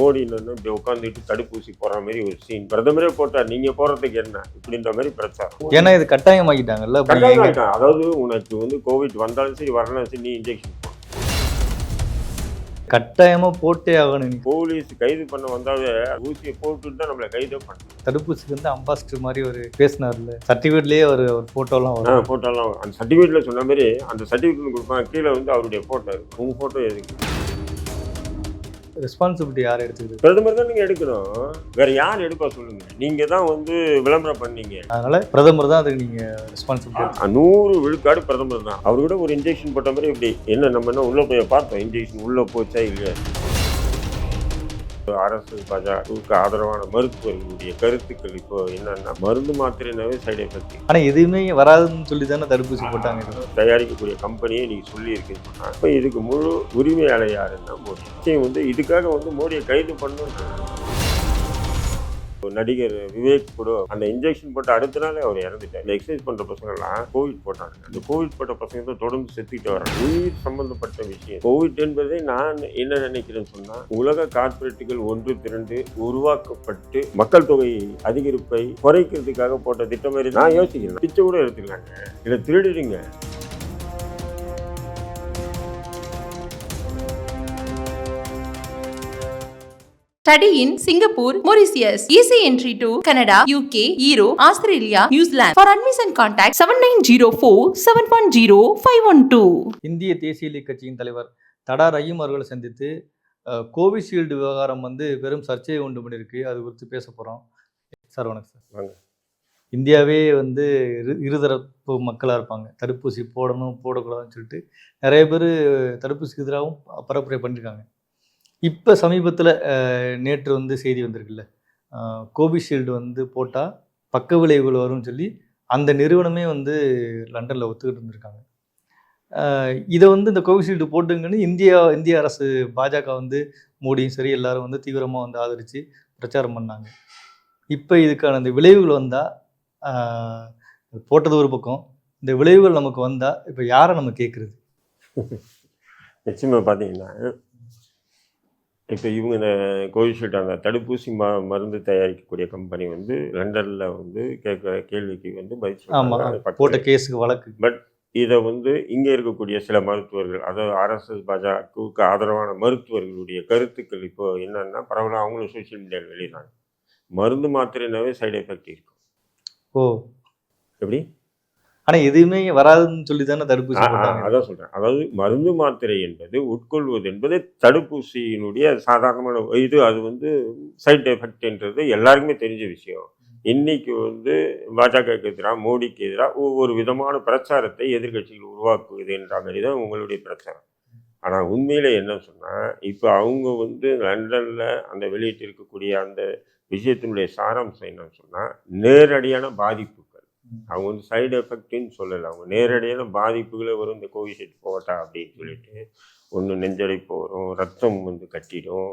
மோடின்னு இப்படி உட்காந்துட்டு தடுப்பூசி போடுற மாதிரி ஒரு சீன் பிரதமரே போட்டார் நீங்க போறதுக்கு என்ன? இப்படின்ற மாதிரி பிரச்சாரம். ஏன்னா இது கட்டாயமாக்கிட்டாங்கல்ல அப்ப கட்டாயம் எங்க- ஆயிட்டான். அதாவது உனக்கு வந்து கோவிட் வந்தாலும் சரி வரணும் சரி நீ இன்ஜெக்ஷன் போ கட்டாயமா போட்டே ஆகணும். போலீஸ் கைது பண்ண வந்தாவே ஊசியை போட்டுட்டு தான் நம்மளை கைதே பண்ணணும். தடுப்பூசிக்கு வந்து அம்பாசிடர் மாதிரி ஒரு பேசினார்ல. சர்டிஃபிகேட்லயே ஒரு ஒரு போட்டோலாம் வரும். போட்டோலாம் அந்த சர்டிஃபிகேட்ல சொன்ன மாதிரி அந்த சர்டிஃபிகேட் கொடுப்பாங்க. கீழே வந்து அவருடைய போட்டோ இருக்கு. உங்க போட்டோ எதுக்கு? ரெஸ்பான்சிபிலிட்டி யார் எடுத்துக்குது பிரதமர் தான் நீங்க எடுக்கணும். வேற யார் எடுப்பா சொல்லுங்க. நீங்க தான் வந்து விளம்பரம் பண்ணீங்க. அதனால பிரதமர் தான் அதுக்கு நீங்க ரெஸ்பான்சிபிலிட்டி நூறு விழுக்காடு பிரதமர் தான். அவர் கூட ஒரு இன்ஜெக்ஷன் போட்ட மாதிரி இப்படி என்ன நம்ம என்ன உள்ள போய் பார்த்தோம் இன்ஜெக்ஷன் உள்ள போச்சா இல்லையா? அரசு பாஜகவுக்கு ஆதரவான மருத்துவர்களுடைய கருத்துக்கள் இப்போ என்னன்னா மருந்து மாத்திரைனாவே சைடு எஃபெக்ட் ஆனா எதுவுமே வராதுன்னு சொல்லி தானே தடுப்பூசி போட்டாங்க. தயாரிக்கக்கூடிய கம்பெனியே நீங்க சொல்லி இருக்குன்னு சொன்னா இப்போ இதுக்கு முழு உரிமையாளர் யாருன்னா மோடி. நிச்சயம் வந்து இதுக்காக வந்து மோடியை கைது பண்ணணும் நடிகர் விவேக் கூட அந்த இன்ஜெக்ஷன் போட்டு அடுத்த நாளே அவர் இறந்துட்டார். இந்த எக்ஸசைஸ் பண்ற பசங்கள்லாம் கோவிட் போட்டாங்க. அந்த கோவிட் போட்ட பசங்க தான் தொடர்ந்து செத்துக்கிட்டு வராங்க. உயிர் சம்பந்தப்பட்ட விஷயம். கோவிட் என்பதை நான் என்ன நினைக்கிறேன்னு சொன்னா உலக கார்ப்பரேட்டுகள் ஒன்று திரண்டு உருவாக்கப்பட்டு மக்கள் தொகை அதிகரிப்பை குறைக்கிறதுக்காக போட்ட திட்டம் மாதிரி நான் யோசிக்கிறேன். பிச்சை கூட எடுத்துக்கலாங்க. இதை திருடிடுங்க Study in Singapore, Mauritius. Easy entry to Canada, UK, Europe, Australia, New Zealand. For admission contact 7904 710 512. இந்திய தேசிய லீக் கட்சியின் தலைவர் தடா ரஹீம் அவர்களை சந்தித்து கோவிஷீல்டு விவகாரம் வந்து பெரும் சர்ச்சையை உண்டு பண்ணியிருக்கு அது குறித்து பேச போகிறோம் சார் வணக்கம் சார் வாங்க. இந்தியாவே வந்து இரு இருதரப்பு மக்களாக இருப்பாங்க தடுப்பூசி போடணும் போடக்கூடாதுன்னு சொல்லிட்டு நிறைய பேர் தடுப்பூசிக்கு எதிராகவும் பரப்புரை பண்ணியிருக்காங்க இப்போ சமீபத்தில் நேற்று வந்து செய்தி வந்திருக்குல்ல? கோவிஷீல்டு வந்து போட்டால் பக்க விளைவுகள் வரும்னு சொல்லி அந்த நிறுவனமே வந்து லண்டனில் ஒத்துக்கிட்டு இருந்திருக்காங்க. இதை வந்து இந்த கோவிஷீல்டு போட்டுங்கன்னு இந்தியா இந்திய அரசு பாஜக வந்து மோடியும் சரி எல்லாரும் வந்து தீவிரமாக வந்து ஆதரித்து பிரச்சாரம் பண்ணாங்க. இப்போ இதுக்கான இந்த விளைவுகள் வந்தால் போட்டது ஒரு பக்கம். இந்த விளைவுகள் நமக்கு வந்தால் இப்போ யாரை நம்ம கேட்குறது நிச்சயமாக பார்த்தீங்கன்னா இப்போ இவங்க இந்த கோவிஷீல்டு அந்த தடுப்பூசி ம மருந்து தயாரிக்கக்கூடிய கம்பெனி வந்து லண்டனில் வந்து கேட்குற கேள்விக்கு வந்து பதில் போட்ட கேஸுக்கு வழக்கு. இதை வந்து இங்கே இருக்கக்கூடிய சில மருத்துவர்கள் அதாவது அரசு பாஜகவுக்கு ஆதரவான மருத்துவர்களுடைய கருத்துக்கள் இப்போ என்னன்னா பரவாயில்ல அவங்களும் சோஷியல் மீடியாவில் வெளியிடுறாங்க. மருந்து மாத்திரைனாவே சைடு எஃபெக்ட் இருக்கும். ஓ. எப்படி? ஆனால் எதுவுமே வராதுன்னு சொல்லி தானே தடுப்பூசி அதான் சொல்றேன். அதாவது மருந்து மாத்திரை என்பது உட்கொள்வது என்பது தடுப்பூசியினுடைய சாதாரணமான இது அது வந்து சைடு எஃபெக்ட்ன்றது எல்லாருக்குமே தெரிஞ்ச விஷயம். இன்னைக்கு வந்து பாஜகவுக்கு எதிராக மோடிக்கு எதிராக ஒவ்வொரு விதமான பிரச்சாரத்தை எதிர்க்கட்சிகள் உருவாக்குவது என்ற மாதிரி தான் உங்களுடைய பிரச்சாரம். ஆனால் உண்மையில என்ன சொன்னால் இப்போ அவங்க வந்து லண்டனில் அந்த வெளியிட்டு இருக்கக்கூடிய அந்த விஷயத்தினுடைய சாராம்சம் என்னன்னு சொன்னால் நேரடியான பாதிப்புகள் அவங்க வந்து சைடு எஃபெக்ட்னு சொல்லலை. அவங்க நேரடியான பாதிப்புகளை வரும். இந்த கோவிஷீல்டு போட்டா அப்படின்னு சொல்லிட்டு ஒன்று நெஞ்சடைப்பு வரும் ரத்தம் வந்து கட்டிடும்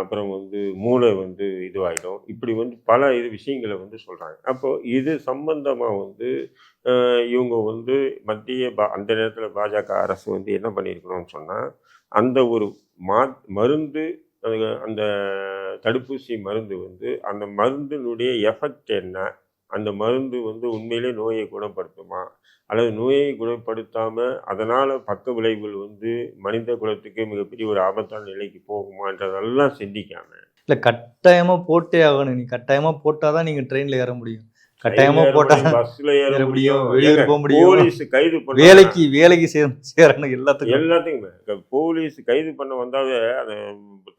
அப்புறம் வந்து மூளை வந்து இதுவாகிடும் இப்படி வந்து பல இது விஷயங்களை வந்து சொல்கிறாங்க அப்போது இது சம்பந்தமாக வந்து இவங்க வந்து மத்திய பா அந்த நேரத்தில் பாஜக அரசு வந்து என்ன பண்ணியிருக்கணும்னு சொன்னால் அந்த ஒரு மா மருந்து அது- அந்த தடுப்பூசி மருந்து வந்து அந்த மருந்தினுடைய எஃபெக்ட் என்ன அந்த மருந்து வந்து உண்மையிலே நோயை குணப்படுத்துமா? அல்லது நோயை குணப்படுத்தாமல் அதனால் பக்க விளைவுகள் வந்து மனித குலத்துக்கு மிகப்பெரிய ஒரு ஆபத்தான நிலைக்கு போகுமான்றதெல்லாம் சிந்திக்காமல் இல்லை கட்டாயமாக போட்டே ஆகணும். நீ கட்டாயமாக போட்டால் தான் நீங்கள் ட்ரெயினில் ஏற முடியும். கட்டாயமாக போட்டால் பஸ்ல ஏற முடியும், வெளியூர் போக முடியும். போலீஸ் கைது பண்ண வேலைக்கு வேலைக்கு சேர சேரணும் எல்லாத்துக்கும். எல்லாத்துக்குமே. போலீஸ் கைது பண்ண வந்தாவே அந்த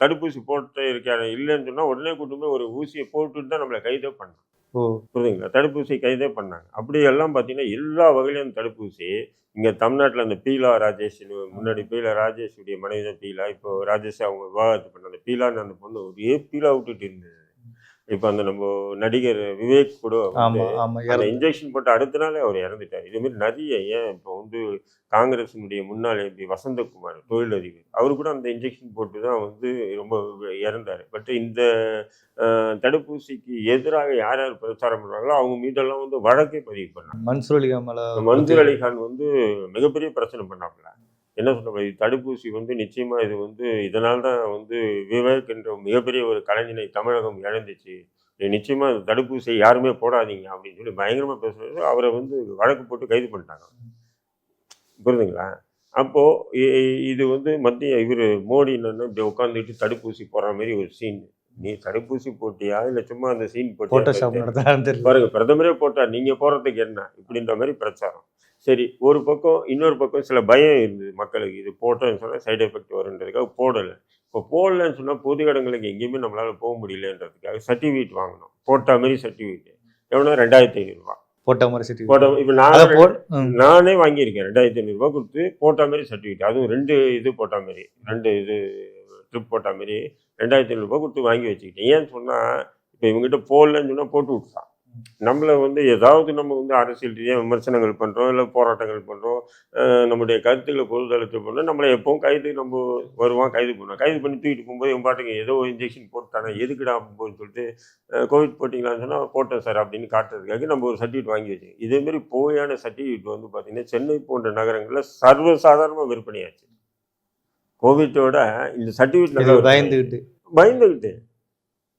தடுப்பூசி போட்டு இருக்காரு. இல்லைன்னு சொன்னா உடனே கூட்டு போய் ஒரு ஊசியை போட்டுட்டு தான் நம்மளை கைதே பண்ணாங்க. ஓ. புரியுதுங்களா தடுப்பூசி கைதே பண்ணாங்க. அப்படி எல்லாம் பார்த்தீங்கன்னா எல்லா வகையிலும் தடுப்பூசி. இங்கே தமிழ்நாட்டில் அந்த பீலா ராஜேஷ் முன்னாடி பீலா ராஜேஷுடைய மனைவி தான் பீலா. இப்போ ராஜேஷ் அவங்க விவாகரத்து பண்ண அந்த பீலான்னு அந்த பொண்ணு ஒரே பீலா விட்டுட்டு இருந்தது. இப்போ அந்த நம்ம நடிகர் விவேக் கூட அந்த இன்ஜெக்ஷன் போட்ட அடுத்த நாளே அவர் இறந்துட்டார். இதே மாதிரி நிறைய ஏன் இப்போ வந்து காங்கிரஸினுடைய முன்னாள் எம்பி வசந்தகுமார் தொழிலதிபர் அவர் கூட அந்த இன்ஜெக்ஷன் போட்டு தான் வந்து ரொம்ப இறந்தார். பட் இந்த தடுப்பூசிக்கு எதிராக யார் யார் பிரச்சாரம் பண்ணுறாங்களோ அவங்க மீதெல்லாம் வந்து வழக்கே பதிவு பண்ணாங்க. மன்சூர் அலிகான் மன்சூர் அலிகான் வந்து மிகப்பெரிய பிரச்சனை பண்ணாப்புல. என்ன சொல்ல இது தடுப்பூசி வந்து நிச்சயமாக இது வந்து இதனால் தான் வந்து விவேக் என்ற மிகப்பெரிய ஒரு கலைஞனை தமிழகம் இழந்துச்சு. நிச்சயமாக தடுப்பூசியை யாருமே போடாதீங்க அப்படின்னு சொல்லி பயங்கரமாக பேசுறது. அவரை வந்து வழக்கு போட்டு கைது பண்ணிட்டாங்க. புரியுதுங்களா அப்போது இது வந்து மத்திய இவர் மோடி என்னென்னா இப்படி உட்காந்துட்டு தடுப்பூசி போடுற மாதிரி ஒரு சீன் நீ தடுப்பூசி போட்டியா? இல்லை சும்மா அந்த சீன் தெரியல பாருங்க பிரதமரே போட்டார். நீங்க போறதுக்கு என்ன? இப்படின்ற மாதிரி பிரச்சாரம். சரி ஒரு பக்கம் இன்னொரு பக்கம் சில பயம் இருந்தது மக்களுக்கு. இது போட்டோம்னு சொன்னா சைடு எஃபெக்ட் வருன்றதுக்காக போடலை. இப்போ போடலன்னு சொன்னா பொது இடங்களுக்கு எங்கேயுமே நம்மளால போக முடியலன்றதுக்காக சர்டிஃபிகேட் வாங்கணும். போட்ட மாதிரி சர்டிஃபிகேட் எவ்வளோ? ரெண்டாயிரத்தி ஐநூறுரூவா போட்ட மாதிரி சிட்டி போட்ட இப்போ நான். நானே வாங்கியிருக்கேன். ரெண்டாயிரத்தி ஐநூறுரூவா கொடுத்து போட்ட மாதிரி சர்டிஃபிகேட் அதுவும் ரெண்டு இது போட்ட மாதிரி. ரெண்டு இது ட்ரிப் போட்ட மாதிரி ரெண்டாயிரத்தி ஐநூறுரூபா கொடுத்து வாங்கி வச்சுக்கிட்டேன். ஏன்னு சொன்னால் இப்போ இவங்ககிட்ட போடலன்னு சொன்னால் போட்டு விட்டுறான் நம்மளை வந்து ஏதாவது நம்ம வந்து அரசியல் ரீதியாக விமர்சனங்கள் பண்ணுறோம் இல்லை போராட்டங்கள் பண்ணுறோம் நம்முடைய கருத்துக்களை பொதுதளத்தில் பண்ணுறோம் நம்மளை எப்பவும் கைது நம்ம வருவான் கைது பண்ணுவோம் கைது பண்ணி தூக்கிட்டு போகும்போது என் பாட்டுக்கு ஏதோ இன்ஜெக்ஷன் போட்டானே எதுக்குடா போன்னு சொல்லிட்டு கோவிட் போட்டிங்களான்னு சொன்னால் போட்டேன் சார் அப்படின்னு காட்டுறதுக்காக நம்ம ஒரு சர்டிஃபிகேட் வாங்கி வச்சோம் இதேமாரி போயான சர்டிஃபிகேட் வந்து பார்த்திங்கன்னா சென்னை போன்ற நகரங்களில் சர்வசாதாரணமாக விற்பனையாச்சு. கோவிட்டோட இந்த சர்டிஃபிகேட் பயந்துகிட்டு. பயந்துக்கிட்டு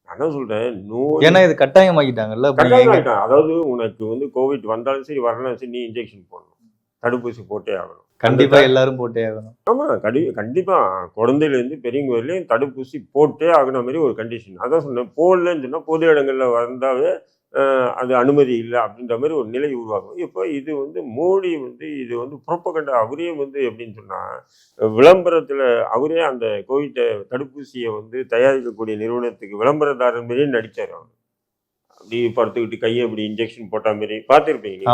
நான் தான் சொல்கிறேன் நோய் ஏன்னா இது கட்டாயமாக்கிட்டாங்கல்ல அப்ப கட்டாயம் எங்க- ஆயிட்டான். அதாவது உனக்கு வந்து கோவிட் வந்தாலும் சரி வரலாம் சரி நீ இன்ஜெக்ஷன் போடணும். தடுப்பூசி போட்டே ஆகணும். கண்டிப்பா எல்லாரும் போட்டே ஆகணும். ஆமா கண்டி கண்டிப்பா. குழந்தையிலேருந்து பெரியவங்க வரையிலும் தடுப்பூசி போட்டே ஆகணும் மாதிரி ஒரு கண்டிஷன் அதான் சொன்னேன் போடலன்னு சொன்னா பொது இடங்கள்ல வந்தாவே அது அனுமதி இல்லை அப்படின்ற மாதிரி ஒரு நிலை உருவாகும். இப்போ இது வந்து மோடி வந்து இது வந்து புறப்பகண்ட அவரே வந்து எப்படின்னு சொன்னா விளம்பரத்துல அவரே அந்த கோவிட் தடுப்பூசியை வந்து தயாரிக்கக்கூடிய நிறுவனத்துக்கு விளம்பரதாரர் மாதிரியே நடிச்சார் அவர். அப்படி படுத்துக்கிட்டு கையை அப்படி இன்ஜெக்ஷன் போட்ட மாதிரி பார்த்துருப்பீங்க.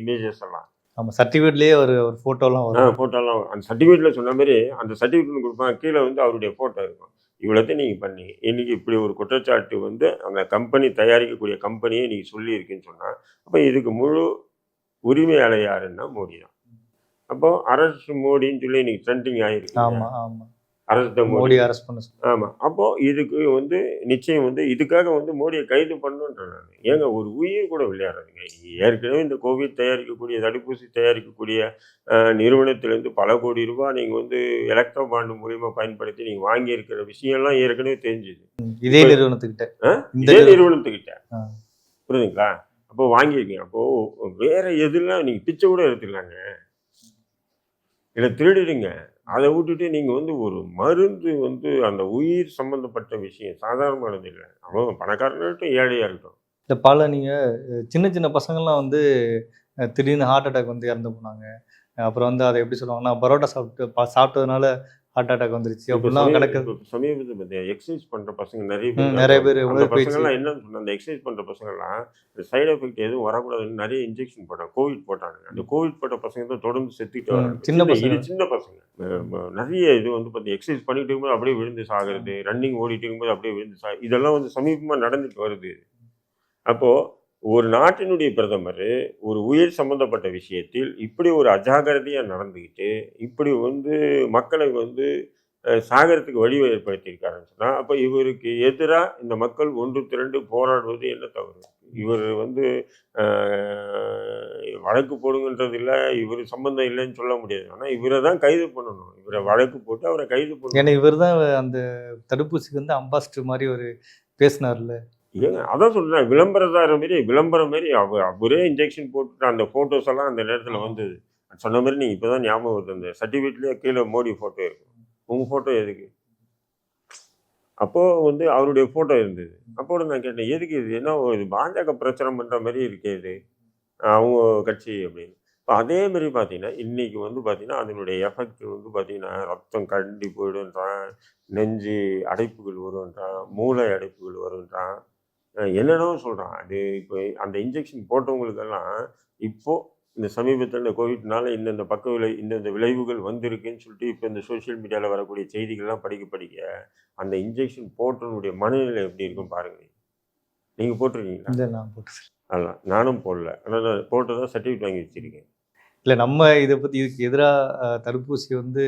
இமேஜஸ் எல்லாம். நம்ம சர்டிஃபிகேட்லயே ஒரு ஒரு போட்டோலாம் ஆ வரும். ஃபோட்டோலாம் அந்த சர்டிஃபிகேட்ல சொன்ன மாதிரி அந்த சர்டிஃபிகேட் கொடுப்பாங்க. கீழே வந்து அவருடைய ஃபோட்டோ இருக்கும். இவ்வளோத்தையும் நீங்கள் பண்ணீங்க இன்னைக்கு இப்படி ஒரு குற்றச்சாட்டு வந்து அந்த கம்பெனி தயாரிக்கக்கூடிய கம்பெனியே நீங்கள் சொல்லியிருக்குன்னு சொன்னால் அப்போ இதுக்கு முழு உரிமையாளர் யாருன்னா மோடி தான் அப்போ அரசு மோடின்னு சொல்லி இன்னைக்கு ட்ரெண்டிங் ஆயிருக்கு ஆமாம் ஆமா. அரசு மோடி. அரெஸ்ட் பண்ண. ஆமாம் அப்போ இதுக்கு வந்து நிச்சயம் வந்து இதுக்காக வந்து மோடியை கைது பண்ணணுன்றேன் நான். ஏங்க ஒரு உயிர் கூட விளையாடுறதுங்க ஏற்கனவே இந்த கோவிட் தயாரிக்கக்கூடிய தடுப்பூசி தயாரிக்கக்கூடிய நிறுவனத்திலேருந்து பல கோடி ரூபாய் நீங்கள் வந்து எலக்ட்ரோ பாண்டு மூலியமாக பயன்படுத்தி நீங்கள் வாங்கியிருக்கிற விஷயம்லாம் ஏற்கனவே தெரிஞ்சுது. இதே நிறுவனத்துக்கிட்ட. இதே. நிறுவனத்துக்கிட்ட. புரியுதுங்களா? அப்போ வாங்கியிருக்கீங்க. அப்போ வேற எதுலாம் நீங்கள் பிச்சை கூட எடுத்துக்கலாங்க. இதை திருடிடுங்க. அதை விட்டுட்டு நீங்கள் வந்து ஒரு மருந்து வந்து அந்த உயிர் சம்மந்தப்பட்ட விஷயம் சாதாரணமானது இல்லை அவன் பணக்காரனாக இருக்கட்டும் ஏழையாக இருக்கட்டும். இந்த பல நீங்கள் சின்ன சின்ன பசங்கள்லாம் வந்து திடீர்னு ஹார்ட் அட்டாக் வந்து இறந்து போனாங்க. அப்புறம் வந்து அதை எப்படி சொல்லுவாங்கன்னா பரோட்டா சாப்பிட்டு பா- சாப்பிட்டதுனால ஹார்ட் அட்டாக் வந்துருச்சு. அப்படிலாம் கிடக்குது சமீபத்தில் பார்த்தியா எக்ஸசைஸ் பண்ணுற பசங்க நிறைய பேர் நிறைய பேர். பசங்கள்லாம் என்னன்னு சொன்னா அந்த எக்ஸசைஸ் பண்ணுற பசங்கள்லாம் இந்த சைடு எஃபெக்ட் எதுவும் வரக்கூடாதுன்னு நிறைய இன்ஜெக்ஷன் போட்டாங்க கோவிட் போட்டாங்க அந்த கோவிட் போட்ட பசங்க தான் தொடர்ந்து செத்துக்கிட்டு வராங்க. சின்ன பசங்க. சின்ன பசங்க. நிறைய இது வந்து பார்த்தி எக்ஸசைஸ் பண்ணிட்டு இருக்கும்போது அப்படியே விழுந்து சாகிறது ரன்னிங் ஓடிட்டு இருக்கும்போது அப்படியே விழுந்து சா இதெல்லாம் வந்து சமீபமாக நடந்துட்டு வருது. அப்போது ஒரு நாட்டினுடைய பிரதமர் ஒரு உயிர் சம்பந்தப்பட்ட விஷயத்தில் இப்படி ஒரு அஜாகிரதையாக நடந்துக்கிட்டு இப்படி வந்து மக்களை வந்து சாகரத்துக்கு சாகறதுக்கு வழி ஏற்படுத்தியிருக்காருன்னு சொன்னால் அப்போ இவருக்கு எதிராக இந்த மக்கள் ஒன்று திரண்டு போராடுவது என்ன தவறு? இவர் வந்து வழக்கு போடுங்கன்றது இல்லை இவர் சம்மந்தம் இல்லைன்னு சொல்ல முடியாது. ஆனால் இவரை தான் கைது பண்ணணும். இவரை வழக்கு போட்டு அவரை கைது பண்ணணும். ஏன்னா இவர் தான் அந்த தடுப்பூசிக்கு வந்து அம்பாஸ்டர் மாதிரி ஒரு பேசினார்ல. ஏங்க அதான் சொல்றேன் விளம்பரதார மாரி விளம்பரம் மாரி அவ அவரே இன்ஜெக்ஷன் போட்டுட்டு அந்த ஃபோட்டோஸ் எல்லாம் அந்த நேரத்தில் வந்தது. சொன்ன மாதிரி நீங்கள் இப்போ தான் ஞாபகம் வருது அந்த சர்டிஃபிகேட்லேயே கீழே மோடி ஃபோட்டோ இருக்கும். உங்கள் ஃபோட்டோ எதுக்கு? அப்போது வந்து அவருடைய ஃபோட்டோ இருந்தது. அப்போது நான் கேட்டேன் எதுக்கு இது? என்ன இது பாஜக பிரச்சாரம் பண்ணுற மாதிரி இருக்கே இது. அவங்க கட்சி அப்படின்னு. இப்போ அதே மாதிரி பார்த்தீங்கன்னா இன்றைக்கி வந்து பார்த்தீங்கன்னா அதனுடைய எஃபெக்ட் வந்து பார்த்தீங்கன்னா ரத்தம் கண்டி போயிடுன்றான் நெஞ்சு அடைப்புகள் வருன்றான் மூளை அடைப்புகள் வருன்றான் என்னென்னவோ சொல்கிறான் அது இப்போ அந்த இன்ஜெக்ஷன் போட்டவங்களுக்கெல்லாம் இப்போது இந்த சமீபத்தில் இந்த கோவிட்னால இந்தந்த பக்க விளை இந்தந்த விளைவுகள் வந்திருக்குன்னு சொல்லிட்டு இப்போ இந்த சோஷியல் மீடியாவில் வரக்கூடிய செய்திகள்லாம் படிக்க படிக்க அந்த இன்ஜெக்ஷன் போட்டவனுடைய மனநிலை எப்படி இருக்கும் பாருங்க நீங்கள் போட்டிருக்கீங்களா? நான் போட்டு அதான் நானும் போடல. ஆனால் நான் போட்டதான் சர்டிஃபிகேட் வாங்கி வச்சிருக்கேன். இல்லை நம்ம இதை பற்றி இதுக்கு எதிராக தடுப்பூசி வந்து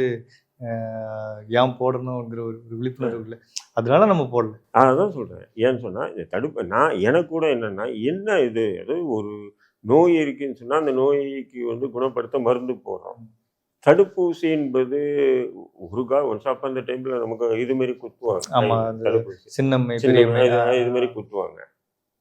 ஏன் போடணுங்கிற ஒரு விழிப்புணர்வு இல்லை. அதனால நம்ம போடல. அதான் சொல்கிறேன் ஏன்னு சொன்னால் இந்த தடுப்பு நான் எனக்கு கூட என்னென்னா என்ன இது? அதாவது ஒரு நோய் இருக்குன்னு சொன்னால் அந்த நோய்க்கு வந்து குணப்படுத்த மருந்து போடுறோம். தடுப்பூசி என்பது ஒரு கா ஒன்ஸ் அப்ப அந்த டைம்ல நமக்கு இது மாதிரி குத்துவாங்க. ஆமா, அந்த தடுப்பூசி. சின்னம்மை சின்ன இது- மாதிரி குத்துவாங்க.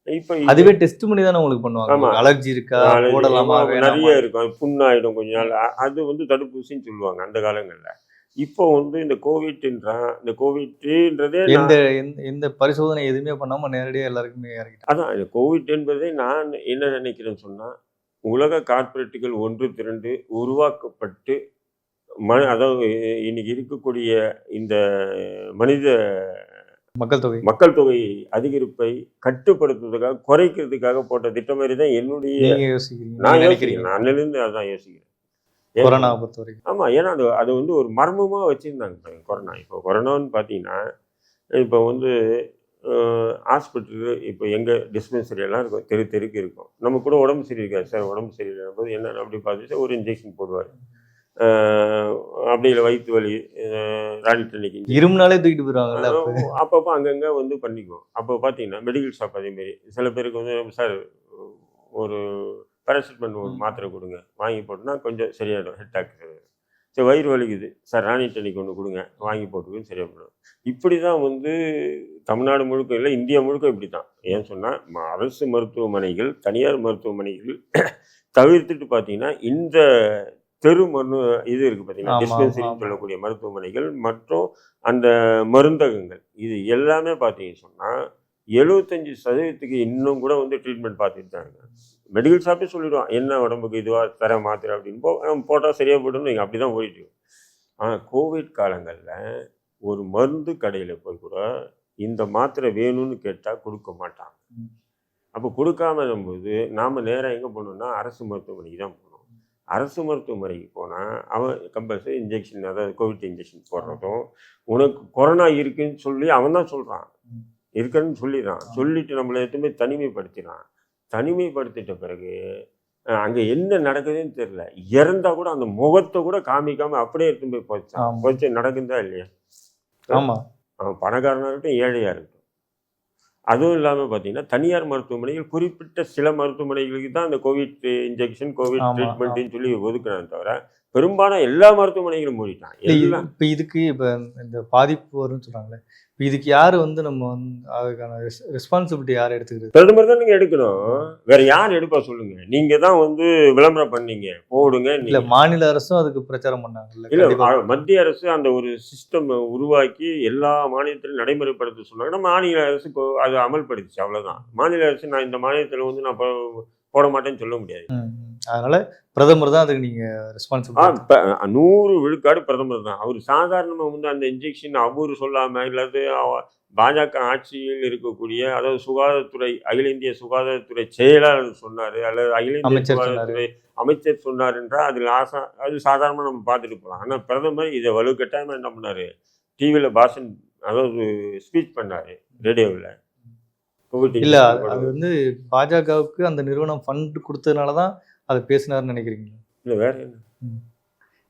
இப்ப அதுவே டெஸ்ட் பண்ணி தானே உங்களுக்கு. பண்ணுவாங்க. அலர்ஜி இருக்கா போடலாமா நிறைய இருக்கும். புண்ணாயிடும் கொஞ்ச நாள். அது வந்து தடுப்பூசின்னு சொல்லுவாங்க அந்த காலங்கள்ல. இப்போ வந்து இந்த கோவிட்ன்றான் இந்த கோவிட்ன்றதே எந்த எந்த- பரிசோதனை எதுவுமே பண்ணாம நேரடியா எல்லாருக்குமே இறக்கிட்டாங்க. அதான் இந்த கோவிட் என்பதை நான் என்ன நினைக்கிறேன்னு சொன்னா உலக கார்ப்பரேட்டுகள் ஒன்று திரண்டு உருவாக்கப்பட்டு ம அதாவது இன்னைக்கு இருக்கக்கூடிய இந்த மனித மக்கள் தொகை. மக்கள் தொகை அதிகரிப்பை கட்டுப்படுத்துவதற்காக குறைக்கிறதுக்காக போட்ட திட்டம் மாதிரி தான் என்னுடைய நான் யோசிக்கிறேன். நினைக்கிறீங்க. நான் அன்னிலிருந்து அதான் யோசிக்கிறேன். கொரோனா பொறுத்த வரைக்கும். ஆமா ஏன்னா அது அது வந்து ஒரு மர்மமா வச்சிருந்தாங்க கொரோனா. இப்போ கொரோனான்னு பார்த்தீங்கன்னா இப்போ வந்து ஹாஸ்பிட்டலு இப்போ எங்க டிஸ்பென்சரி எல்லாம் இருக்கும் தெரு தெருக்கு இருக்கும். நம்ம கூட உடம்பு சரியிருக்காது சார்? உடம்பு சரியில்லை போது என்ன அப்படி பார்த்துட்டு ஒரு இன்ஜெக்ஷன் போடுவார். அப்படி இல்லை வயிற்று வலி அஹ் ராணி டன்னிக்கு injection. இருமுனாலே தூக்கிட்டு அஹ் அப்பப்போ அங்கங்கே வந்து பண்ணிக்குவோம். அப்போ பார்த்தீங்கன்னா மெடிக்கல் ஷாப் அதேமாரி சில பேருக்கு வந்து சார் ஒரு பேராசிட்டமல் ஒரு. மாத்திரை கொடுங்க. வாங்கி போட்டோன்னா கொஞ்சம் சரியாயிடும். ஹெட் ஆக்கு சரி வயிறு வலிக்குது. சார் ராணி டனிக் ஒன்று கொடுங்க. வாங்கி போட்டுக்குன்னு சரியாக போடும் இப்படி தான் வந்து தமிழ்நாடு முழுக்க இல்லை இந்தியா முழுக்க இப்படி தான் ஏன்னு சொன்னால் அரசு மருத்துவமனைகள் தனியார் மருத்துவமனைகள் தவிர்த்துட்டு பார்த்தீங்கன்னா இந்த தெரு மருந்து இது இருக்குது பார்த்தீங்கன்னா டிஸ்பென்சரின்னு. சொல்லக்கூடிய மருத்துவமனைகள் மற்றும் அந்த மருந்தகங்கள். இது எல்லாமே பார்த்தீங்கன்னு சொன்னால் எழுபத்தஞ்சு சதவீதத்துக்கு இன்னும் கூட வந்து ட்ரீட்மெண்ட் பார்த்துட்டு தான் இருக்காங்க. மெடிக்கல் ஷாப்பே சொல்லிடுவான் என்ன உடம்புக்கு இதுவா தர மாத்திரை அப்படின்னு போ போட்டால் சரியாக போய்டும் நீங்கள் அப்படி தான் போயிட்டு. ஆனால் கோவிட் காலங்களில் ஒரு மருந்து கடையில் போய் கூட இந்த மாத்திரை வேணும்னு கேட்டால் கொடுக்க மாட்டாங்க. அப்போ கொடுக்காம இருக்கும்போது நாம் நேராக எங்கே போகணும்னா அரசு மருத்துவமனைக்கு தான் போகணும் அரசு மருத்துவமனைக்கு போனால் அவன் கம்பல்சரி இன்ஜெக்ஷன் அதாவது கோவிட் இன்ஜெக்ஷன் போடுறதும் உனக்கு கொரோனா இருக்குன்னு சொல்லி அவன் தான் சொல்கிறான். இருக்குன்னு சொல்லிடுறான் சொல்லிட்டு நம்மளை எதுவுமே தனிமைப்படுத்தினான் தனிமைப்படுத்திட்ட பிறகு அங்க என்ன நடக்குதுன்னு தெரியல. இறந்தா கூட அந்த முகத்தை கூட காமிக்காம அப்படியே எடுத்து போய் போச்சான் ஆமா. போச்சு நடக்குதா இல்லையா? ஆமா. அவன் பணக்காரனாக இருக்கட்டும் ஏழையாக இருக்கட்டும். அதுவும் இல்லாமல் பார்த்தீங்கன்னா தனியார் மருத்துவமனைகள் குறிப்பிட்ட சில மருத்துவமனைகளுக்கு தான் அந்த கோவிட் இன்ஜெக்ஷன் கோவிட் ஆமா, ட்ரீட்மெண்ட்னு சொல்லி ஒதுக்குறாங்க தவிர பெரும்பாலும் எல்லா மருத்துவமனைகளும் மூடிட்டான். இப்ப இதுக்கு இப்ப இந்த பாதிப்பு வரும்னு சொல்றாங்களே இப்ப இதுக்கு யாரு வந்து நம்ம வந்து அதுக்கான ரெஸ்பான்சிபிலிட்டி யார் எடுத்துக்கிறது? பிரதமர் தான் நீங்க எடுக்கணும். வேற யார் எடுப்பா சொல்லுங்க. நீங்க தான் வந்து விளம்பரம் பண்ணீங்க. போடுங்க இல்ல மாநில அரசும் அதுக்கு பிரச்சாரம் பண்ணாங்கல்ல இல்ல மத்திய அரசு அந்த ஒரு சிஸ்டம் உருவாக்கி எல்லா மாநிலத்திலும் நடைமுறைப்படுத்த சொன்னாங்கன்னா மாநில அரசு அதை அமல்படுத்துச்சு அவ்வளவுதான். மாநில அரசு நான் இந்த மாநிலத்துல வந்து நான் போட மாட்டேன்னு சொல்ல முடியாது. அதனால பிரதமர் தான் அதுக்கு நீங்க இப்ப நூறு விழுக்காடு பிரதமர் தான். அவர் சாதாரணமா வந்து அந்த இன்ஜெக்ஷன் அவரு சொல்லாம இல்லாது பாஜக ஆட்சியில் இருக்கக்கூடிய அதாவது சுகாதாரத்துறை அகில இந்திய சுகாதாரத்துறை செயலாளர் சொன்னாரு அல்லது அகில இந்திய சுகாதாரத்துறை அமைச்சர் சொன்னார் என்றால் அதில் ஆசா அது சாதாரணமாக நம்ம பார்த்துட்டு போகலாம் ஆனால் பிரதமர் இதை வலுக்கட்டாயமாக என்ன பண்ணாரு? டிவியில் பாஷன் அதாவது ஸ்பீச் பண்ணாரு ரேடியோவில் இல்ல அது வந்து பாஜகவுக்கு அந்த நிறுவனம் ஃபண்ட் கொடுத்ததுனால தான் அதை பேசினாருன்னு நினைக்கிறீங்க இல்லை வேற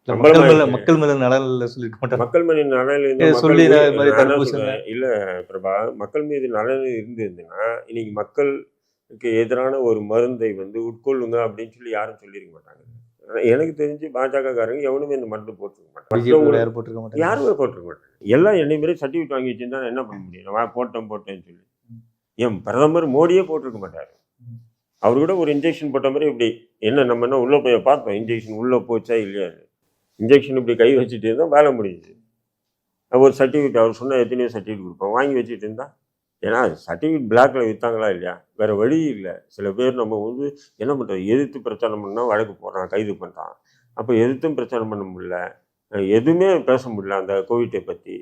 மக்கள் மேல மக்கள் மேல நலன்ல சொல்லிருக்க மாட்டாங்க. மக்கள் மீது நலன் சொல்லி இல்ல பிரபா மக்கள் மீது நலன் இருந்திருந்துன்னா இன்னைக்கு மக்களுக்கு எதிரான ஒரு மருந்தை வந்து உட்கொள்ளுங்க அப்படின்னு சொல்லி யாரும் சொல்லியிருக்க மாட்டாங்க. எனக்கு தெரிஞ்சு பாஜக காரங்க எவனுமே இந்த மருந்து போட்டிருக்க மாட்டாங்க. யாரும் போட்டிருக்க மாட்டாங்க. யாருமே போட்டிருக்க மாட்டாங்க. எல்லாம் என்னை மாரி சர்டிஃபிகேட் வாங்கி வச்சிருந்தா என்ன பண்ண முடியும்? நான் போட்டேன் போட்டேன்னு சொல்லி. என் பிரதமர் மோடியே போட்டிருக்க மாட்டார். அவர் கூட ஒரு இன்ஜெக்ஷன் போட்ட மாதிரி இப்படி என்ன நம்ம என்ன உள்ளே போய் பார்த்தோம் இன்ஜெக்ஷன் உள்ளே போச்சா இல்லையா? இன்ஜெக்ஷன் இப்படி கை வச்சுட்டு இருந்தால் வேலை முடியுது ஒரு சர்டிஃபிகேட் அவர் சொன்ன எத்தனையோ சர்டிஃபிகேட் கொடுப்போம். வாங்கி வச்சுட்டு இருந்தா ஏன்னா சர்டிஃபிகேட் பிளாக்ல விற்றாங்களா இல்லையா? வேற வழி இல்லை. சில பேர் நம்ம வந்து என்ன பண்ணுறோம் எதிர்த்து பிரச்சாரம் பண்ணால் வழக்கு போடுறான் கைது பண்ணுறான் அப்போ எதிர்த்தும் பிரச்சாரம் பண்ண முடியல. எதுவுமே பேச முடியல அந்த கோவிட்டை பற்றி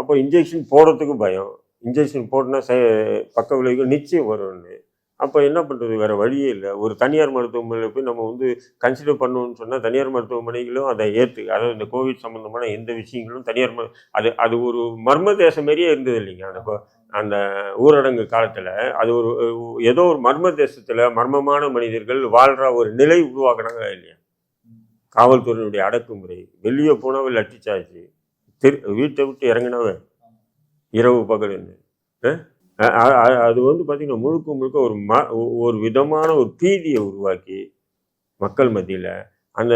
அப்போ இன்ஜெக்ஷன் போடுறதுக்கு பயம். இன்ஜெக்ஷன் போட்டுனா பக்க விளைவுகள் நிச்சயம் வரும்னு அப்போ என்ன பண்ணுறது வேறு வழியே இல்லை. ஒரு தனியார் மருத்துவமனையில் போய் நம்ம வந்து கன்சிடர் பண்ணணும்னு சொன்னால் தனியார் மருத்துவமனைகளும் அதை ஏற்று அதாவது இந்த கோவிட் சம்மந்தமான எந்த விஷயங்களும் தனியார் ம அது அது ஒரு மர்ம தேசம் மாரியே இருந்தது இல்லைங்க. அந்த அந்த ஊரடங்கு காலத்தில் அது ஒரு ஏதோ ஒரு மர்ம தேசத்தில் மர்மமான மனிதர்கள் வாழ்கிற ஒரு நிலை உருவாக்குனாங்க இல்லையா? காவல்துறையினுடைய அடக்குமுறை. வெளியே போனவன் லட்டிச்சாச்சு தெரு வீட்டை விட்டு இறங்கினவன். இரவு பகல் அஹ்? அது வந்து பார்த்திங்கன்னா முழுக்க முழுக்க ஒரு ம ஒ- ஒரு விதமான ஒரு பீதியை உருவாக்கி மக்கள் மத்தியில் அந்த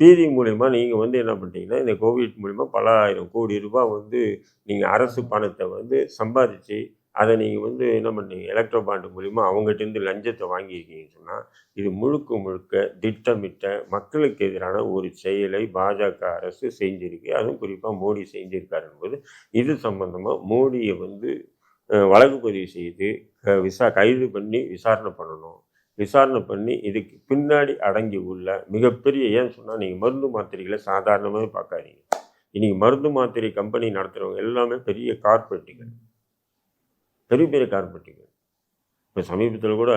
பீதி மூலயமா நீங்கள் வந்து என்ன பண்ணிட்டீங்கன்னா இந்த கோவிட் மூலிமா பல ஆயிரம் கோடி ரூபாய் வந்து நீங்கள் அரசு பணத்தை வந்து சம்பாதிச்சு அதை நீங்கள் வந்து என்ன பண்ணுறீங்க எலக்ட்ரோ பாண்டு மூலிமா அவங்ககிட்டருந்து லஞ்சத்தை வாங்கியிருக்கீங்கன்னு சொன்னால் இது முழுக்க முழுக்க திட்டமிட்ட மக்களுக்கு எதிரான ஒரு செயலை பாஜக அரசு செஞ்சிருக்கு. அதுவும் குறிப்பாக மோடி செஞ்சிருக்காரு என்பது இது சம்பந்தமாக மோடியை வந்து வழக்கு பதிவு செய்து விசா கைது பண்ணி விசாரணை பண்ணணும். விசாரணை பண்ணி இதுக்கு பின்னாடி அடங்கி உள்ள மிகப்பெரிய ஏன் சொன்னால் நீங்கள் மருந்து மாத்திரைகளை சாதாரணமாகவே பார்க்காதீங்க. இன்றைக்கி மருந்து மாத்திரை கம்பெனி நடத்துகிறவங்க எல்லாமே பெரிய கார்பரேட்டுகள் பெரிய பெரிய கார்பரேட்டுகள் இப்போ சமீபத்தில் கூட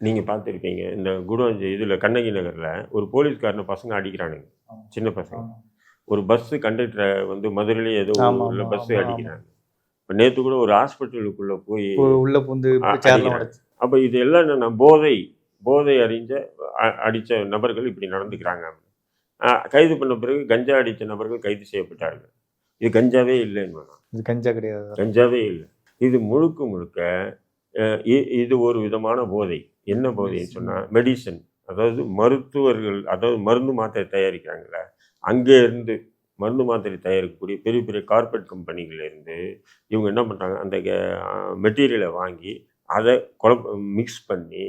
நீங்கள் பார்த்துருப்பீங்க இந்த குடோஞ்சி இதில் கண்ணகி நகரில் ஒரு போலீஸ்காரனை பசங்க அடிக்கிறானுங்க. சின்ன பசங்க. ஒரு பஸ்ஸு கண்டக்டரை வந்து மதுரையிலே ஏதோ உள்ள பஸ்ஸு அடிக்கிறாங்க. இப்போ நேற்று கூட ஒரு ஹாஸ்பிட்டலுக்குள்ளே போய் உள்ள புந்து அப்போ இது எல்லாம் என்னென்ன போதை போதை அறிஞ்ச அடித்த நபர்கள் இப்படி நடந்துக்கிறாங்க. கைது பண்ண பிறகு கஞ்சா அடித்த நபர்கள் கைது செய்யப்பட்டார்கள். இது கஞ்சாவே இல்லைன்னு இது கஞ்சா கிடையாது? கஞ்சாவே இல்லை. இது முழுக்க முழுக்க இது ஒரு விதமான போதை. என்ன போதைன்னு சொன்னால் மெடிசன் அதாவது மருத்துவர்கள் அதாவது மருந்து மாத்திரை தயாரிக்கிறாங்கல்ல அங்கே இருந்து மருந்து மாத்திரை தயாரிக்கக்கூடிய பெரிய பெரிய கார்ப்பரேட் கம்பெனிகள்ல இருந்து இவங்க என்ன பண்ணுறாங்க அந்த மெட்டீரியலை வாங்கி அதை குழப்ப மிக்ஸ் பண்ணி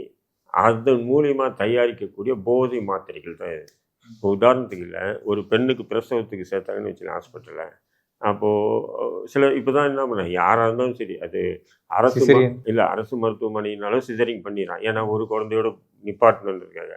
அதன் மூலியமாக தயாரிக்கக்கூடிய போதை மாத்திரைகள் தான் இது. இப்போ உதாரணத்துக்கு இல்லை ஒரு பெண்ணுக்கு பிரசவத்துக்கு சேர்த்தாங்கன்னு வச்சுக்கலாம் ஹாஸ்பிட்டலில் அப்போது சில இப்போ தான் என்ன பண்ண யாராக இருந்தாலும் சரி அது அரசு. இல்லை அரசு மருத்துவமனையினாலும் சிசரிங் பண்ணிடுறான். ஏன்னா ஒரு குழந்தையோட நிப்பாட்டணுன்றதுக்காக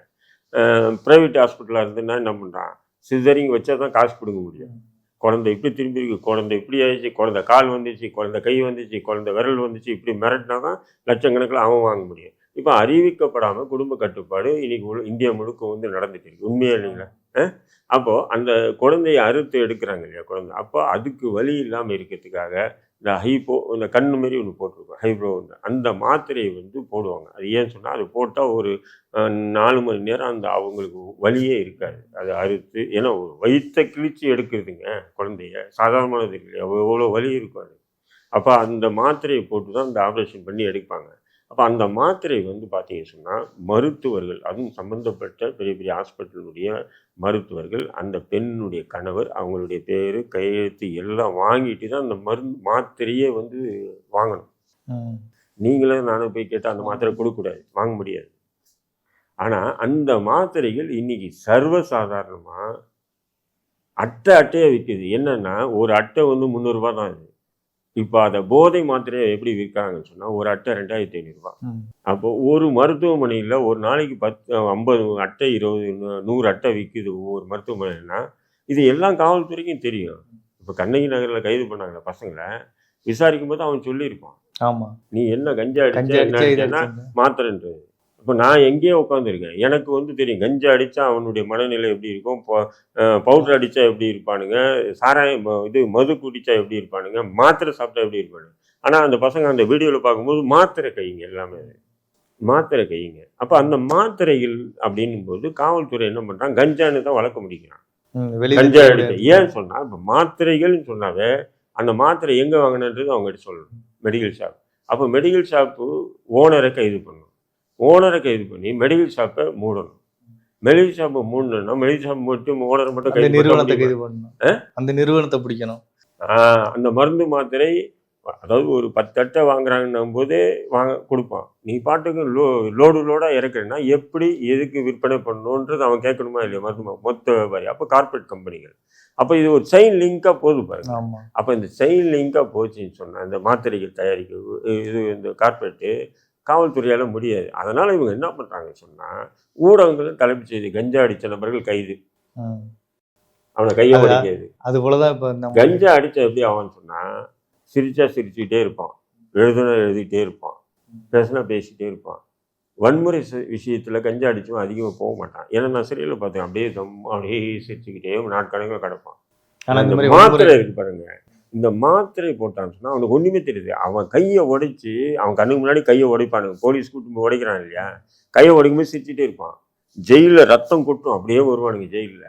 ப்ரைவேட் ஹாஸ்பிட்டலாக இருந்துன்னா என்ன பண்ணுறான் சிசரிங் வச்சா தான் காசு கொடுக்க முடியும். குழந்தை இப்படி திரும்பி இருக்கு குழந்தை இப்படி ஆயிடுச்சு குழந்தை கால் வந்துச்சு குழந்தை கை வந்துச்சு குழந்தை விரல் வந்துச்சு இப்படி மிரட்டினா தான் லட்சக்கணக்கில் அவன் வாங்க முடியும். இப்போ அறிவிக்கப்படாமல் குடும்ப கட்டுப்பாடு இன்னைக்கு உள்ள- இந்தியா முழுக்க வந்து நடந்துட்டு இருக்கு. உண்மையா இல்லைங்களா? அப்போது அந்த குழந்தையை அறுத்து எடுக்கிறாங்க இல்லையா குழந்தை? அப்போ அதுக்கு வலி இல்லாமல் இருக்கிறதுக்காக இந்த ஹைப்போ இந்த கண்ணு மாரி ஒன்று போட்டிருக்கோம். ஹைப்ரோ ஒன்று. அந்த மாத்திரையை வந்து போடுவாங்க. அது ஏன்னு சொன்னால் அது போட்டால் ஒரு நாலு மணி நேரம் அந்த அவங்களுக்கு வலியே இருக்காது. அது அறுத்து ஏன்னா ஒரு வயிற்றை கிழிச்சு எடுக்கிறதுங்க குழந்தைய. சாதாரணமானது இல்லையா? எவ்வளோ வலி இருக்கும் அது. அப்போ அந்த மாத்திரையை போட்டு தான் அந்த ஆப்ரேஷன் பண்ணி எடுப்பாங்க. அப்போ அந்த மாத்திரை வந்து பார்த்தீங்கன்னு சொன்னால் மருத்துவர்கள் அதுவும் சம்மந்தப்பட்ட பெரிய பெரிய ஹாஸ்பிட்டலுடைய மருத்துவர்கள் அந்த பெண்ணுடைய கணவர் அவங்களுடைய பேர் கையெழுத்து எல்லாம் வாங்கிட்டு தான் அந்த மருந்து மாத்திரையே வந்து வாங்கணும். நீங்களே நானும் போய் கேட்டால் அந்த மாத்திரை கொடுக்கக்கூடாது வாங்க முடியாது. ஆனால் அந்த மாத்திரைகள் இன்னைக்கு சர்வசாதாரணமாக அட்டை அட்டையாக விற்குது. என்னன்னா ஒரு அட்டை வந்து முந்நூறுரூவா தான் இது. இப்போ அதை போதை மாத்திரையை எப்படி விற்கிறாங்கன்னு சொன்னால் ஒரு அட்டை ரெண்டாயிரத்தி ஐநூறுரூவா. அப்போ ஒரு மருத்துவமனையில் ஒரு நாளைக்கு பத்து ஐம்பது அட்டை இருபது நூறு அட்டை விற்குது ஒவ்வொரு மருத்துவமனைனா இது எல்லாம் காவல்துறைக்கும் தெரியும். இப்போ கண்ணகி நகரில் கைது பண்ணாங்களே பசங்களை விசாரிக்கும் போது அவன் சொல்லியிருப்பான். ஆமா. நீ என்ன கஞ்சா அடிச்சா. மாத்திரன்றது. இப்போ நான் எங்கேயோ உட்காந்துருக்கேன். எனக்கு வந்து தெரியும் கஞ்சா அடித்தா அவனுடைய மனநிலை எப்படி இருக்கும்? பவுடர் அடித்தா எப்படி இருப்பானுங்க? சாராயம் இது மது குடித்தா எப்படி இருப்பானுங்க? மாத்திரை சாப்பிட்டா எப்படி இருப்பானுங்க? ஆனால் அந்த பசங்க அந்த வீடியோவில் பார்க்கும்போது மாத்திரை கைங்க எல்லாமே. மாத்திரை கைங்க. அப்போ அந்த மாத்திரைகள் அப்படின்னும் போது காவல்துறை என்ன பண்ணுறான் கஞ்சான்னு தான் வளர்க்க முடிக்கிறான் கஞ்சா முடியாது. ஏன்னு சொன்னால் இப்போ மாத்திரைகள்னு சொன்னாவே அந்த மாத்திரை எங்கே வாங்கினன்றது அவங்ககிட்ட சொல்லணும். Medical shop. அப்போ மெடிக்கல் ஷாப்பு ஓனரை கைது பண்ணணும். ஓனரை கைது பண்ணி மெடிக்கல் ஷாப்பை மூடணும். மெடிக்கல் ஷாப்பை மூடணும்னா மெடிக்கல் ஷாப் மட்டும் ஓனரை மட்டும் கைது நிறுவனத்தை கைது பண்ணணும். அந்த நிறுவனத்தை பிடிக்கணும். அந்த மருந்து மாத்திரை அதாவது ஒரு பத்து அட்டை வாங்குறாங்கன்னும் போதே வாங்க கொடுப்பான். நீ பாட்டுக்கு லோ லோடு லோடாக இறக்குறேன்னா எப்படி எதுக்கு விற்பனை பண்ணணுன்றது அவன் கேட்கணுமா இல்லையா மருந்து மொத்த வியாபாரி. அப்போ கார்ப்பரேட் கம்பெனிகள் அப்போ இது ஒரு செயின் லிங்காக போகுது பாருங்க. அப்போ இந்த செயின் லிங்காக போச்சுன்னு சொன்னால் இந்த மாத்திரைகள் தயாரிக்க இது இந்த கார்ப்பரேட்டு காவல்துறையால் முடியாது. அதனால் இவங்க என்ன பண்ணுறாங்க சொன்னால் ஊடகங்களும் தலைப்பு செய்தி கஞ்சா அடித்த நபர்கள் கைது. அவனை கையை உடைக்காது அது போலதான் இப்ப கஞ்சா அடித்தா எப்படி ஆவான்னு சொன்னால் சிரிச்சா சிரிச்சுக்கிட்டே இருப்பான். எழுதுனா எழுதிட்டே இருப்பான். பேசினா பேசிட்டே இருப்பான். வன்முறை விஷயத்துல கஞ்சா அடிச்சவன் அதிகமாக போக மாட்டான். ஏன்னா நான் சிறையில் பார்த்தேன். அப்படியே தம் அப்படியே சிரிச்சுக்கிட்டே நாட்கணக்கில் கிடப்பான். மாத்திரை இருக்கு பாருங்க. இந்த மாத்திரை போட்டான்னு சொன்னா அவனுக்கு ஒண்ணுமே தெரியுது. அவன் கையை உடைச்சு அவன் கண்ணுக்கு முன்னாடி கையை உடைப்பானுங்க போலீஸ் கூட்டு போய் உடைக்கிறான் இல்லையா? கையை உடைக்கும் போது சிரிச்சுட்டே இருப்பான். ஜெயிலில் ரத்தம் கொட்டும் அப்படியே வருவானுங்க ஜெயிலில்.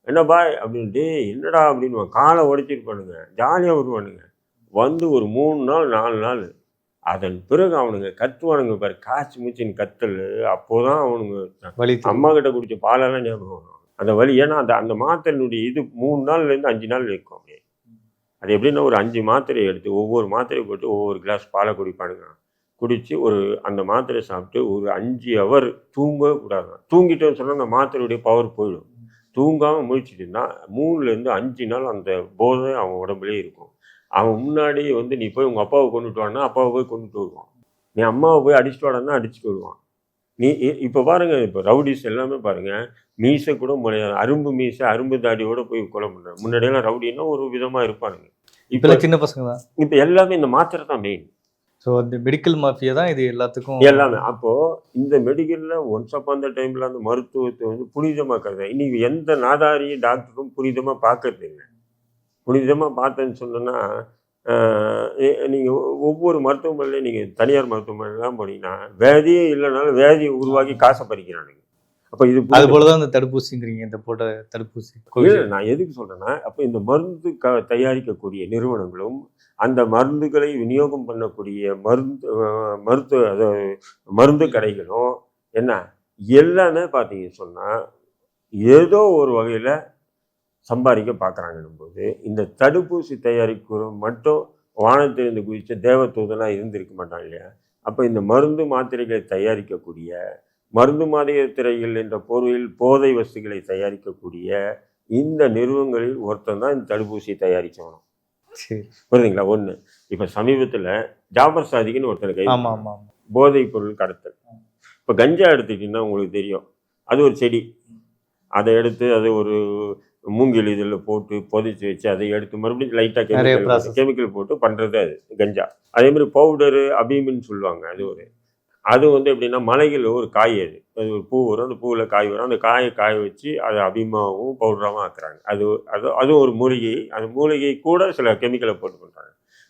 என்ன பாய்? அப்படின்ட்டு என்னடா? அப்படின்னு காலை உடைச்சிருப்பானுங்க. ஜாலியாக வருவானுங்க. வந்து ஒரு மூணு நாள் நாலு நாள். அதன் பிறகு அவனுங்க கத்துவானுங்க பாரு. காய்ச்சி மூச்சின் கத்தல். அப்போதான் அவனுங்க வலி அம்மா கிட்ட குடிச்ச பாலெல்லாம் ஞாபகம் வரும். அந்த வலி ஏன்னா அந்த அந்த மாத்திரையினுடைய இது மூணு நாள்ல இருந்து அஞ்சு நாள் இருக்கும் அப்படியே. அது எப்படின்னா ஒரு அஞ்சு மாத்திரையை எடுத்து ஒவ்வொரு மாத்திரையை போட்டு ஒவ்வொரு கிளாஸ் பாலை குடிப்பானுங்க. குடித்து ஒரு அந்த மாத்திரையை சாப்பிட்டு ஒரு அஞ்சு ஹவர் தூங்கவே கூடாது தூங்கிட்டோன்னு சொன்னால் அந்த மாத்திரையுடைய பவர் போயிடும். தூங்காமல் முழிச்சிட்டு இருந்தால் மூணுலேருந்து அஞ்சு நாள் அந்த போதை அவன் உடம்புலேயே இருக்கும். அவன் முன்னாடி வந்து நீ போய் உங்கள் அப்பாவை கொண்டுட்டு வான்னா அப்பாவை போய் கொண்டுட்டு வருவான். நீ அம்மாவை போய் அடிச்சுட்டு வாடான்னா அடிச்சுட்டு வருவான். நீ இப்ப பாருங்க இப்ப ரவுடிஸ் எல்லாமே பாருங்க மீசை கூட முளையாது அரும்பு மீசை அரும்பு தாடியோட போய் கொலை பண்றாங்க. முன்னாடியெல்லாம் ரவுடின்னா ஒரு விதமா இருப்பானுங்க. இப்ப சின்ன பசங்க தான் இப்ப எல்லாமே இந்த மாத்திரை தான் மெயின் ஸோ அந்த மெடிக்கல் மாஃபியா தான் இது எல்லாத்துக்கும் எல்லாமே. அப்போ இந்த மெடிக்கல்ல ஒன்ஸ் அப் அந்த டைம்ல அந்த மருத்துவத்தை வந்து புனிதமா கருது இன்னைக்கு எந்த நாதாரியும் டாக்டரும் புனிதமா பார்க்கறது இல்லை புனிதமா பார்த்தேன்னு சொன்னோன்னா ஆஹ் நீ- நீங்க ஒ- ஒவ்வொரு மருத்துவமனையிலையும் நீங்க தனியார் மருத்துவமனைலாம் போனீங்கன்னா வேதியே இல்லைனாலும் வேதியை உருவாக்கி காசை பறிக்கிறானுங்க அப்ப இது அது புனிதம். போலதான் இந்த தடுப்பூசிங்கிறீங்க இந்த போட்ட தடுப்பூசி நான் எதுக்கு சொல்றேன்னா அப்ப இந்த மருந்து க தயாரிக்கக்கூடிய நிறுவனங்களும் அந்த மருந்துகளை விநியோகம் பண்ணக்கூடிய மருந்து மருத்துவ அதாவது மருந்து கடைகளும் என்ன எல்லாமே பார்த்தீங்க சொன்னா ஏதோ ஒரு வகையில சம்பாதிக்க பார்க்குறாங்கன்னும் போது இந்த தடுப்பூசி தயாரிக்கிறோம் மட்டும் வானத்திலிருந்து குதிச்ச தேவதூதனாக இருந்திருக்க மாட்டான் இல்லையா? அப்போ இந்த மருந்து மாத்திரைகளை தயாரிக்கக்கூடிய மருந்து மாத்திரைகள் என்ற பொருளில் போதை வஸ்துகளை தயாரிக்கக்கூடிய இந்த நிறுவனங்களில் ஒருத்தன் தான் இந்த தடுப்பூசியை தயாரிச்சவனும். புரியுதுங்களா? ஒன்று இப்போ சமீபத்தில் ஜாபர் சாதிக்குன்னு ஒருத்தர் கை போதைப் பொருள் கடத்தல். இப்போ கஞ்சா எடுத்துக்கிட்டிங்கன்னா உங்களுக்கு தெரியும். அது ஒரு செடி. அதை எடுத்து அது ஒரு மூங்கில் இதில் போட்டு புதைச்சி வச்சு அதை எடுத்து மறுபடியும் லைட்டாக கெமிக்கல். கெமிக்கல் போட்டு பண்ணுறது அது கஞ்சா. அதே மாதிரி பவுடரு அபீமின்னு சொல்லுவாங்க அது ஒரு. அது வந்து எப்படின்னா மலைகளில் ஒரு காய் அது. அது ஒரு பூ வரும் அந்த பூவில் காய் வரும். அந்த காயை காய வச்சு அதை அபிமாவும் பவுடராகவும் ஆக்குறாங்க. அது அது அது ஒரு மூலிகை. அந்த மூலிகை கூட சில கெமிக்கலை போட்டு பண்ணுறாங்க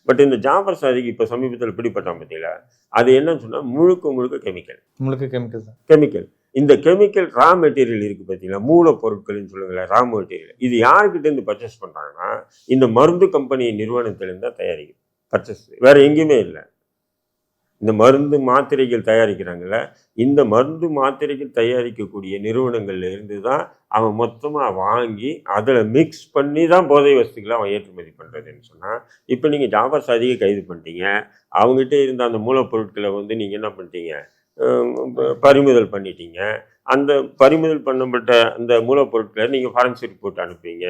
பட் இந்த ஜாபர் சாதிக்கு இப்போ சமீபத்தில் பிடிப்பட்டான் பார்த்தீங்களா அது என்னன்னு சொன்னால் முழுக்க முழுக்க கெமிக்கல் முழுக்க கெமிக்கல் தான். கெமிக்கல் இந்த கெமிக்கல் ரா மெட்டீரியல் இருக்குது பார்த்தீங்களா மூலப்பொருட்கள்னு சொல்லுங்களேன் ரா மெட்டீரியல் இது யாருக்கிட்டேருந்து பர்ச்சேஸ் பண்ணுறாங்கன்னா இந்த மருந்து கம்பெனி நிறுவனத்திலேருந்து தான் தயாரிக்கும். பர்ச்சேஸ் வேறு எங்கேயுமே இல்லை. இந்த மருந்து மாத்திரைகள் தயாரிக்கிறாங்கல்ல இந்த மருந்து மாத்திரைகள் தயாரிக்கக்கூடிய நிறுவனங்கள்ல இருந்து தான் அவன் மொத்தமாக வாங்கி அதில் மிக்ஸ் பண்ணி தான் போதை வஸ்துக்களை அவன் ஏற்றுமதி பண்ணுறதுன்னு சொன்னால் இப்போ நீங்கள் ஜாபர் சாதியை கைது பண்ணிட்டீங்க. அவங்ககிட்ட இருந்த அந்த மூலப்பொருட்களை வந்து நீங்கள் என்ன பண்ணிட்டீங்க? பறிமுதல் பண்ணிட்டீங்க. அந்த பறிமுதல் பண்ணப்பட்ட அந்த மூலப்பொருட்களை நீங்கள் ஃபாரன்சிக் ரிப்போர்ட் அனுப்புவீங்க.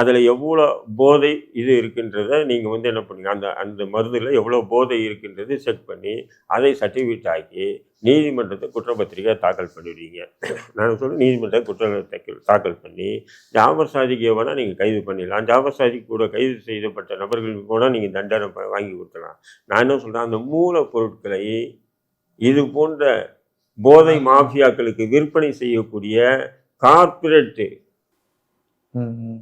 அதில் எவ்வளோ போதை இது இருக்குன்றதை நீங்கள் வந்து என்ன பண்ணுங்க அந்த அந்த மருந்தில் எவ்வளோ போதை இருக்குன்றது செக் பண்ணி அதை சர்டிஃபிகேட் ஆக்கி நீதிமன்றத்தை குற்றப்பத்திரிகை தாக்கல் பண்ணிடுவீங்க. நான் சொல்ல நீதிமன்ற குற்ற தாக்கல் பண்ணி ஜாபர் சாதிக்கு வேணால் நீங்கள் கைது பண்ணிடலாம். ஜாபர் சாதிக்கு கூட கைது செய்யப்பட்ட நபர்களுக்கு கூட நீங்கள் தண்டனை வாங்கி கொடுத்துடலாம். நான் என்ன சொல்கிறேன் அந்த மூலப்பொருட்களை இது போன்ற போதை மாஃபியாக்களுக்கு விற்பனை செய்யக்கூடிய ம்.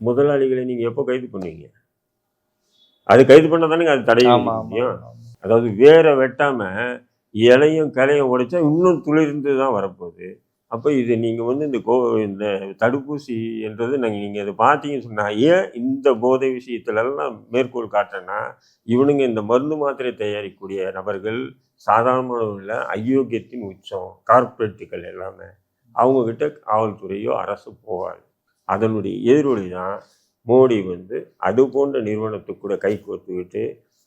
முதலாளிகளை நீங்க எப்போ கைது பண்ணுவீங்க அது கைது பண்ண தானே அது தடை ஆமா விதிக்க ஆமா முடியும். அதாவது வேற வெட்டாம இலையும் கிளையும் உடைச்சா இன்னும் துளிர்ந்து தான் வரப்போகுது. அப்போ இது நீங்கள் வந்து இந்த கோ இந்த தடுப்பூசி என்றது நாங்கள் நீங்கள் இதை பார்த்தீங்கன்னு சொன்னால் ஏன் இந்த போதை விஷயத்துலலாம் மேற்கோள் காட்டுறேன்னா இவனுங்க இந்த மருந்து மாத்திரை தயாரிக்கக்கூடிய நபர்கள் சாதாரண அயோக்கியத்தின் உச்சம் கார்ப்பரேட்டுகள் எல்லாமே. அவங்கக்கிட்ட காவல்துறையோ அரசு போகாது. அதனுடைய எதிரொலி தான் மோடி வந்து அது போன்ற நிறுவனத்துக்கு கூட கை கோர்த்துக்கிட்டு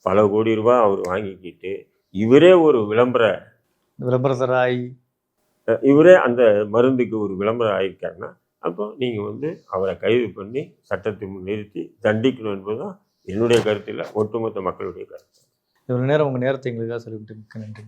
பல கோடி ரூபாய் அவர் வாங்கிக்கிட்டு இவரே ஒரு விளம்பர விளம்பரத்தராய் இவரே அந்த மருந்துக்கு ஒரு விளம்பரம் ஆயிருக்காருன்னா அப்போ நீங்கள் வந்து அவரை கைது பண்ணி சட்டத்தை முன் நிறுத்தி தண்டிக்கணும் என்பதுதான் என்னுடைய கருத்தில் ஒட்டுமொத்த மக்களுடைய கருத்து. இவ்வளோ நேரம் உங்கள் நேரத்தை எங்களுக்காக சொல்லிவிட்டு மிக்க நன்றி.